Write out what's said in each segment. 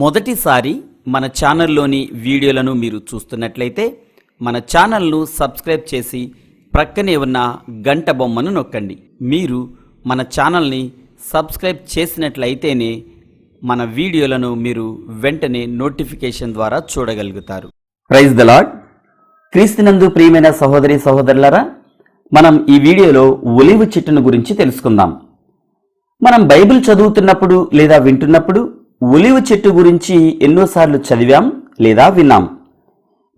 మొదటిసారి మన ఛానల్లోని వీడియోలను మీరు చూస్తున్నట్లయితే మన ఛానల్ను సబ్స్క్రైబ్ చేసి ప్రక్కనే ఉన్న గంట బొమ్మను నొక్కండి. మీరు మన ఛానల్ని సబ్స్క్రైబ్ చేసినట్లయితేనే మన వీడియోలను మీరు వెంటనే నోటిఫికేషన్ ద్వారా చూడగలుగుతారు. ప్రైజ్ ద లాడ్ క్రీస్తునందు ప్రియమైన సహోదరి సహోదరులరా మనం ఈ వీడియోలో ఒలివ చెట్టును గురించి తెలుసుకుందాం. మనం బైబిల్ చదువుతున్నప్పుడు లేదా వింటున్నప్పుడు ఒలివ చెట్టు గురించి ఎన్నోసార్లు చదివాం లేదా విన్నాం.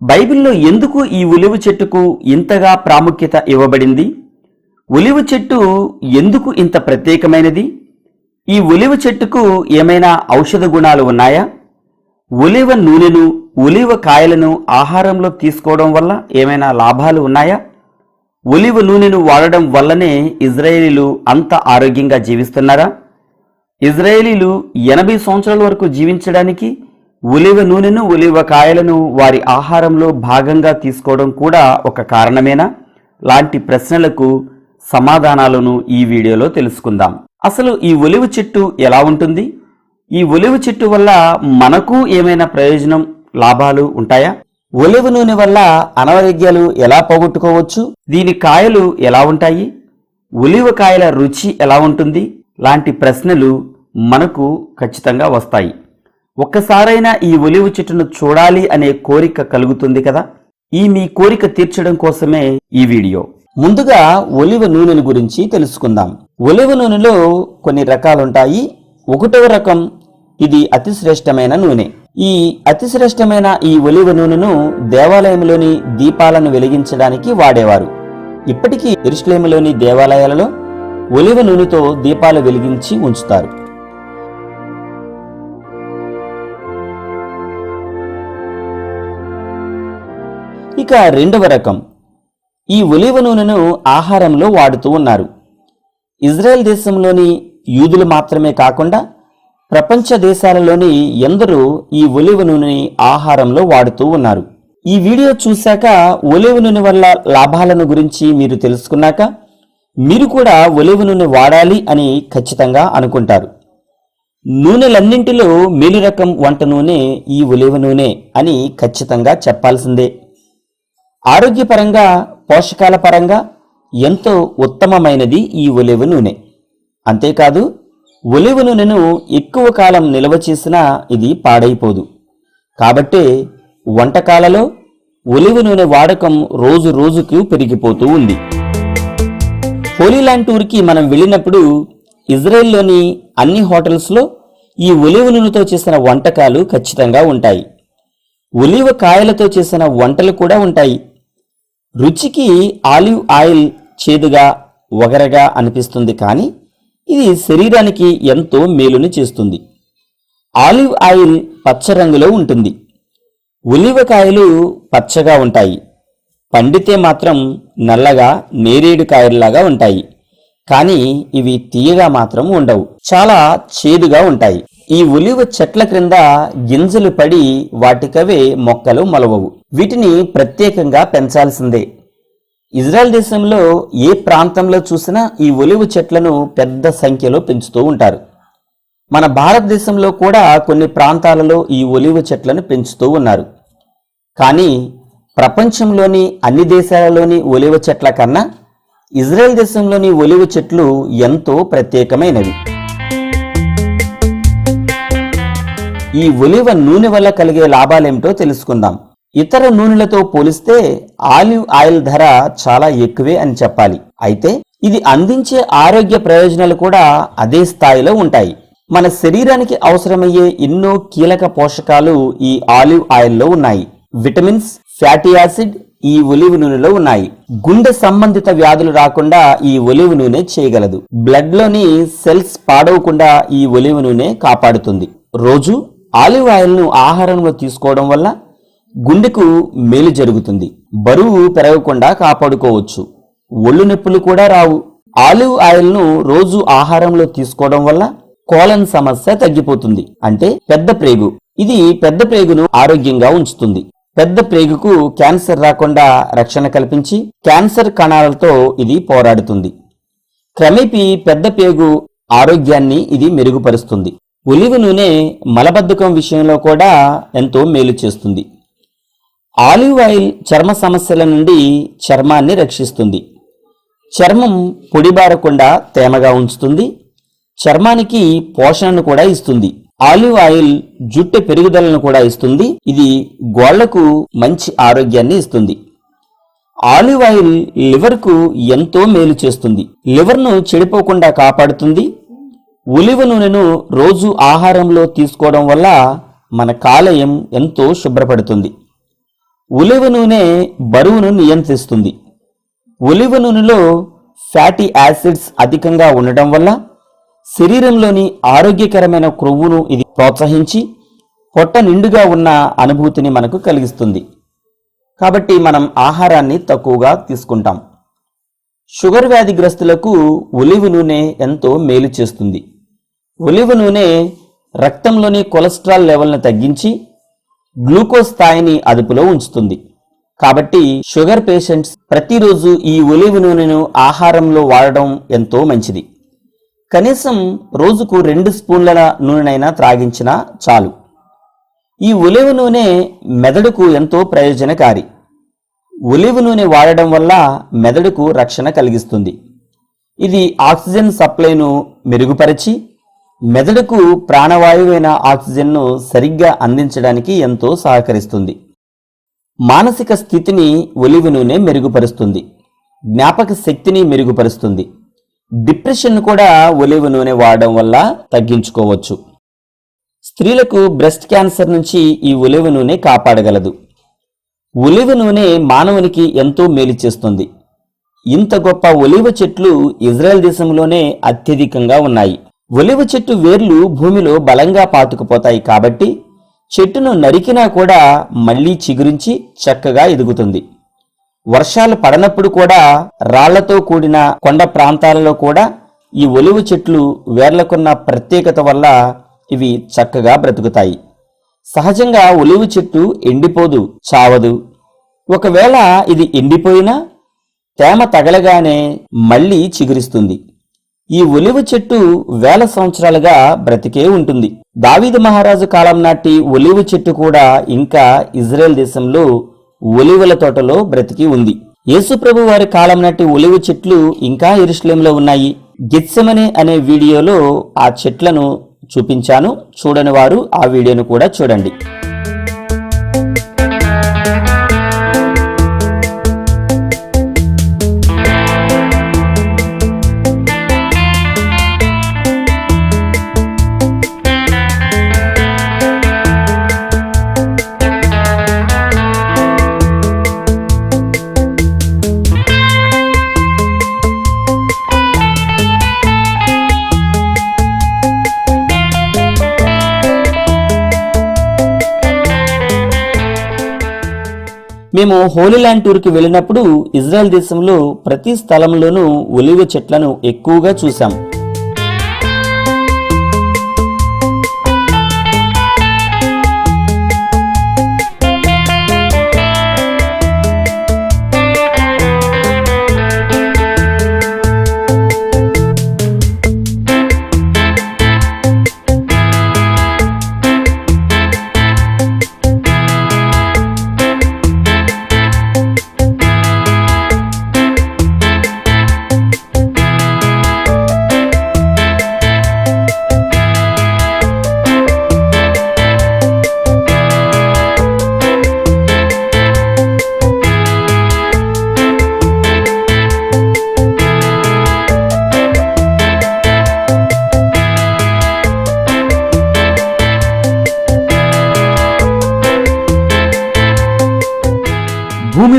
బైబిల్లో ఎందుకు ఈ ఒలివ చెట్టుకు ఇంతగా ప్రాముఖ్యత ఇవ్వబడింది? ఒలివ చెట్టు ఎందుకు ఇంత ప్రత్యేకమైనది? ఈ ఒలివ చెట్టుకు ఏమైనా ఔషధ గుణాలు ఉన్నాయా? ఒలివ నూనెను ఒలివ కాయలను ఆహారంలో తీసుకోవడం వల్ల ఏమైనా లాభాలు ఉన్నాయా? ఒలివ నూనెను వాడడం వల్లనే ఇజ్రాయేలీలు అంత ఆరోగ్యంగా జీవిస్తున్నారా? ఇజ్రాయేలీలు ఎనభై సంవత్సరాల వరకు జీవించడానికి ఒలివ నూనెను ఒలివ కాయలను వారి ఆహారంలో భాగంగా తీసుకోవడం కూడా ఒక కారణమేనా? లాంటి ప్రశ్నలకు సమాధానాలను ఈ వీడియోలో తెలుసుకుందాం. అసలు ఈ ఒలివ చెట్టు ఎలా ఉంటుంది? ఈ ఒలివ చెట్టు వల్ల మనకు ఏమైనా ప్రయోజనం లాభాలు ఉంటాయా? ఒలివ నూనె వల్ల అనారోగ్యాలు ఎలా పోగొట్టుకోవచ్చు? దీని కాయలు ఎలా ఉంటాయి? ఒలివ కాయల రుచి ఎలా ఉంటుంది? లాంటి ప్రశ్నలు మనకు ఖచ్చితంగా వస్తాయి. ఒక్కసారైనా ఈ ఒలివ చెట్టును చూడాలి అనే కోరిక కలుగుతుంది కదా? ఈ మీ కోరిక తీర్చడం కోసమే ఈ వీడియో. ముందుగా ఒలివ నూనెను గురించి తెలుసుకుందాం. ఒలివ నూనెలో కొన్ని రకాలుంటాయి. ఒకటవ రకం ఇది అతి శ్రేష్టమైన నూనె. ఈ అతి శ్రేష్టమైన ఈ ఒలివ నూనెను దేవాలయంలోని దీపాలను వెలిగించడానికి వాడేవారు. ఇప్పటికీ ఇరుషులేములోని దేవాలయాలలో ఒలివ నూనెతో దీపాలు వెలిగించి ఉంచుతారు. ఇక రెండవ రకం. ఈ ఒలివ నూనెను ఆహారంలో వాడుతూ ఉన్నారు. ఇజ్రాయెల్ దేశంలోని యూదులు మాత్రమే కాకుండా ప్రపంచ దేశాలలోని ఎందరూ ఈ ఒలివ నూనెని ఆహారంలో వాడుతూ ఉన్నారు. ఈ వీడియో చూశాక ఒలివ నూనె వల్ల లాభాలను గురించి మీరు తెలుసుకున్నాక మీరు కూడా ఒలివ నూనె వాడాలి అని ఖచ్చితంగా అనుకుంటారు. నూనెలన్నింటిలో మేలు రకం వంట నూనె ఈ ఒలివ నూనె అని ఖచ్చితంగా చెప్పాల్సిందే. ఆరోగ్యపరంగా పోషకాల పరంగా ఎంతో ఉత్తమమైనది ఈ ఒలివ నూనె. అంతేకాదు ఒలివ నూనెను ఎక్కువ కాలం నిల్వ చేసినా ఇది పాడైపోదు. కాబట్టే వంటకాలలో ఒలివ నూనె వాడకం రోజు రోజుకు పెరిగిపోతూ ఉంది. హోలీలాండ్ టూర్కి మనం వెళ్ళినప్పుడు ఇజ్రాయెల్లోని అన్ని హోటల్స్లో ఈ ఒలివ నూనెతో చేసిన వంటకాలు ఖచ్చితంగా ఉంటాయి. ఒలివ కాయలతో చేసిన వంటలు కూడా ఉంటాయి. రుచికి ఆలివ్ ఆయిల్ చేదుగా వగరగా అనిపిస్తుంది కానీ ఇది శరీరానికి ఎంతో మేలుని చేస్తుంది. ఆలివ్ ఆయిల్ పచ్చ రంగులో ఉంటుంది. ఉలివకాయలు పచ్చగా ఉంటాయి. పండితే మాత్రం నల్లగా నేరేడు కాయల్లాగా ఉంటాయి. కానీ ఇవి తీయగా మాత్రం ఉండవు. చాలా చేదుగా ఉంటాయి. ఈ ఉలివ చెట్ల క్రింద గింజలు పడి వాటికవే మొక్కలు మొలవవు. వీటిని ప్రత్యేకంగా పెంచాల్సిందే. ఇజ్రాయెల్ దేశంలో ఏ ప్రాంతంలో చూసినా ఈ ఒలివ చెట్లను పెద్ద సంఖ్యలో పెంచుతూ ఉంటారు. మన భారతదేశంలో కూడా కొన్ని ప్రాంతాలలో ఈ ఒలివ చెట్లను పెంచుతూ ఉన్నారు. కానీ ప్రపంచంలోని అన్ని దేశాలలోని ఒలివ చెట్ల కన్నా ఇజ్రాయెల్ దేశంలోని ఒలివ చెట్లు ఎంతో ప్రత్యేకమైనవి. ఈ ఒలివ నూనె వల్ల కలిగే లాభాలేమిటో తెలుసుకుందాం. ఇతర నూనెలతో పోలిస్తే ఆలివ్ ఆయిల్ ధర చాలా ఎక్కువే అని చెప్పాలి. అయితే ఇది అందించే ఆరోగ్య ప్రయోజనాలు కూడా అదే స్థాయిలో ఉంటాయి. మన శరీరానికి అవసరమయ్యే ఎన్నో కీలక పోషకాలు ఈ ఆలివ్ ఆయిల్లో ఉన్నాయి. విటమిన్స్ ఫ్యాటీ యాసిడ్ ఈ ఒలివ్ నూనెలో ఉన్నాయి. గుండె సంబంధిత వ్యాధులు రాకుండా ఈ ఒలివ్ నూనె చేయగలదు. బ్లడ్లోని సెల్స్ పాడవకుండా ఈ ఒలివ్ నూనె కాపాడుతుంది. రోజు ఆలివ్ ఆయిల్ను ఆహారంలో తీసుకోవడం వల్ల గుండెకు మేలు జరుగుతుంది. బరువు పెరగకుండా కాపాడుకోవచ్చు. ఒళ్ళు నొప్పులు కూడా రావు. ఆలివ్ ఆయిల్ను రోజు ఆహారంలో తీసుకోవడం వల్ల కోలన్ సమస్య తగ్గిపోతుంది. అంటే పెద్ద ప్రేగు. ఇది పెద్ద ప్రేగును ఆరోగ్యంగా ఉంచుతుంది. పెద్ద ప్రేగుకు క్యాన్సర్ రాకుండా రక్షణ కల్పించి క్యాన్సర్ కణాలతో ఇది పోరాడుతుంది. క్రమేపీ పెద్ద పేగు ఆరోగ్యాన్ని ఇది మెరుగుపరుస్తుంది. ఒలివ నూనె మలబద్ధకం విషయంలో కూడా ఎంతో మేలు చేస్తుంది. ఆలివ్ ఆయిల్ చర్మ సమస్యల నుండి చర్మాన్ని రక్షిస్తుంది. చర్మం పొడిబారకుండా తేమగా ఉంచుతుంది. చర్మానికి పోషణను కూడా ఇస్తుంది. ఆలివ్ ఆయిల్ జుట్టు పెరుగుదలను కూడా ఇస్తుంది. ఇది గోళ్ళకు మంచి ఆరోగ్యాన్ని ఇస్తుంది. ఆలివ్ ఆయిల్ లివర్కు ఎంతో మేలు చేస్తుంది. లివర్ను చెడిపోకుండా కాపాడుతుంది. ఉలివ నూనెను రోజు ఆహారంలో తీసుకోవడం వల్ల మన కాలేయం ఎంతో శుభ్రపడుతుంది. ఉలివ నూనె బరువును నియంత్రిస్తుంది. ఉలివ నూనెలో ఫ్యాటీ యాసిడ్స్ అధికంగా ఉండటం వల్ల శరీరంలోని ఆరోగ్యకరమైన క్రొవ్వును ఇది ప్రోత్సహించి పొట్ట నిండుగా ఉన్న అనుభూతిని మనకు కలిగిస్తుంది. కాబట్టి మనం ఆహారాన్ని తక్కువగా తీసుకుంటాం. షుగర్ వ్యాధిగ్రస్తులకు ఒలివ నూనె ఎంతో మేలు చేస్తుంది. ఒలివ నూనె రక్తంలోని కొలెస్ట్రాల్ లెవెల్ను తగ్గించి గ్లూకోజ్ స్థాయిని అదుపులో ఉంచుతుంది. కాబట్టి షుగర్ పేషెంట్స్ ప్రతిరోజు ఈ ఒలివ నూనెను ఆహారంలో వాడడం ఎంతో మంచిది. కనీసం రోజుకు రెండు స్పూన్ల నూనెనైనా త్రాగించినా చాలు. ఈ ఒలివ నూనె మెదడుకు ఎంతో ప్రయోజనకారి. ఒలివ నూనె వాడడం వల్ల మెదడుకు రక్షణ కలిగిస్తుంది. ఇది ఆక్సిజన్ సప్లైను మెరుగుపరిచి మెదడుకు ప్రాణవాయువైన ఆక్సిజన్ను సరిగ్గా అందించడానికి ఎంతో సహకరిస్తుంది. మానసిక స్థితిని ఒలివ్ నూనె మెరుగుపరుస్తుంది. జ్ఞాపక శక్తిని మెరుగుపరుస్తుంది. డిప్రెషన్ కూడా ఒలివ్ నూనె వాడడం వల్ల తగ్గించుకోవచ్చు. స్త్రీలకు బ్రెస్ట్ క్యాన్సర్ నుంచి ఈ ఒలివ నూనె కాపాడగలదు. ఒలివ నూనె మానవునికి ఎంతో మేలు చేస్తుంది. ఇంత గొప్ప ఒలివ చెట్లు ఇజ్రాయెల్ దేశంలోనే అత్యధికంగా ఉన్నాయి. ఒలివ చెట్టు వేర్లు భూమిలో బలంగా పాతుకుపోతాయి కాబట్టి చెట్టును నరికినా కూడా మళ్ళీ చిగురించి చక్కగా ఎదుగుతుంది. వర్షాలు పడనప్పుడు కూడా రాళ్ళతో కూడిన కొండ ప్రాంతాలలో కూడా ఈ ఒలివ చెట్లు వేర్లకున్న ప్రత్యేకత వల్ల ఇవి చక్కగా బ్రతుకుతాయి. సహజంగా ఒలివ చెట్టు ఎండిపోదు చావదు. ఒకవేళ ఇది ఎండిపోయినా తేమ తగలగానే మళ్ళీ చిగురిస్తుంది. ఈ ఒలివ చెట్టు వేల సంవత్సరాలుగా బ్రతికే ఉంటుంది. దావీదు మహారాజు కాలం నాటి ఒలివ చెట్టు కూడా ఇంకా ఇజ్రాయెల్ దేశంలో ఒలివల తోటలో బ్రతికి ఉంది. యేసుప్రభు వారి కాలం నాటి ఒలివ చెట్లు ఇంకా ఎరుషలేంలో ఉన్నాయి. గిత్సమనే అనే వీడియోలో ఆ చెట్లను చూపించాను. చూడని వారు ఆ వీడియోను కూడా చూడండి. మేము హోలీల్యాండ్ టూర్కి వెళ్ళినప్పుడు ఇజ్రాయెల్ దేశంలో ప్రతి స్థలంలోనూ ఒలివ చెట్లను ఎక్కువగా చూశాం.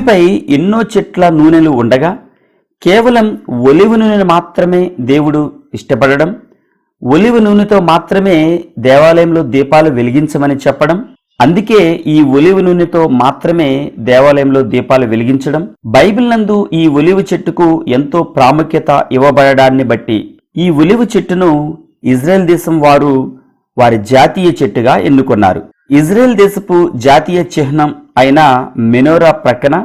భూమిపై ఎన్నో చెట్ల నూనెలు ఉండగా కేవలం ఒలివ నూనెను మాత్రమే దేవుడు ఇష్టపడడం ఒలివ నూనెతో మాత్రమే దేవాలయంలో దీపాలు వెలిగించమని చెప్పడం అందుకే ఈ ఒలివ నూనెతో మాత్రమే దేవాలయంలో దీపాలు వెలిగించడం బైబిల్ నందు ఈ ఒలివ చెట్టుకు ఎంతో ప్రాముఖ్యత ఇవ్వబడడాన్ని బట్టి. ఈ ఒలివ చెట్టును ఇజ్రాయెల్ దేశం వారు వారి జాతీయ చెట్టుగా ఎన్నుకున్నారు. ఇజ్రాయెల్ దేశపు జాతీయ చిహ్నం అయిన మెనోరా ప్రక్కన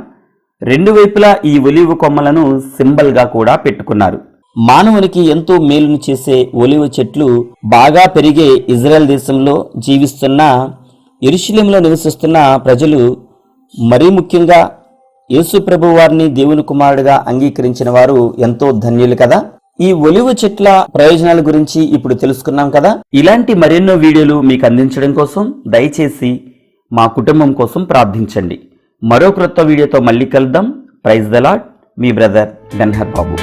రెండు వైపులా ఈ ఒలివ కొమ్మలను సింబల్గా కూడా పెట్టుకున్నారు. మానవునికి ఎంతో మేలును చేసే ఒలివ చెట్లు బాగా పెరిగే ఇజ్రాయెల్ దేశంలో జీవిస్తున్న ఎరుషలేంలో నివసిస్తున్న ప్రజలు మరీ ముఖ్యంగా యేసు ప్రభు వారిని దేవుని కుమారుడిగా అంగీకరించిన వారు ఎంతో ధన్యులు కదా. ఈ ఒలివ చెట్ల ప్రయోజనాల గురించి ఇప్పుడు తెలుసుకున్నాం కదా. ఇలాంటి మరెన్నో వీడియోలు మీకు అందించడం కోసం దయచేసి మా కుటుంబం కోసం ప్రార్థించండి. మరో క్రొత్త వీడియోతో మళ్ళీ కలుద్దాం. ప్రైజ్ ద మీ బ్రదర్ గన్హర్ బాబు.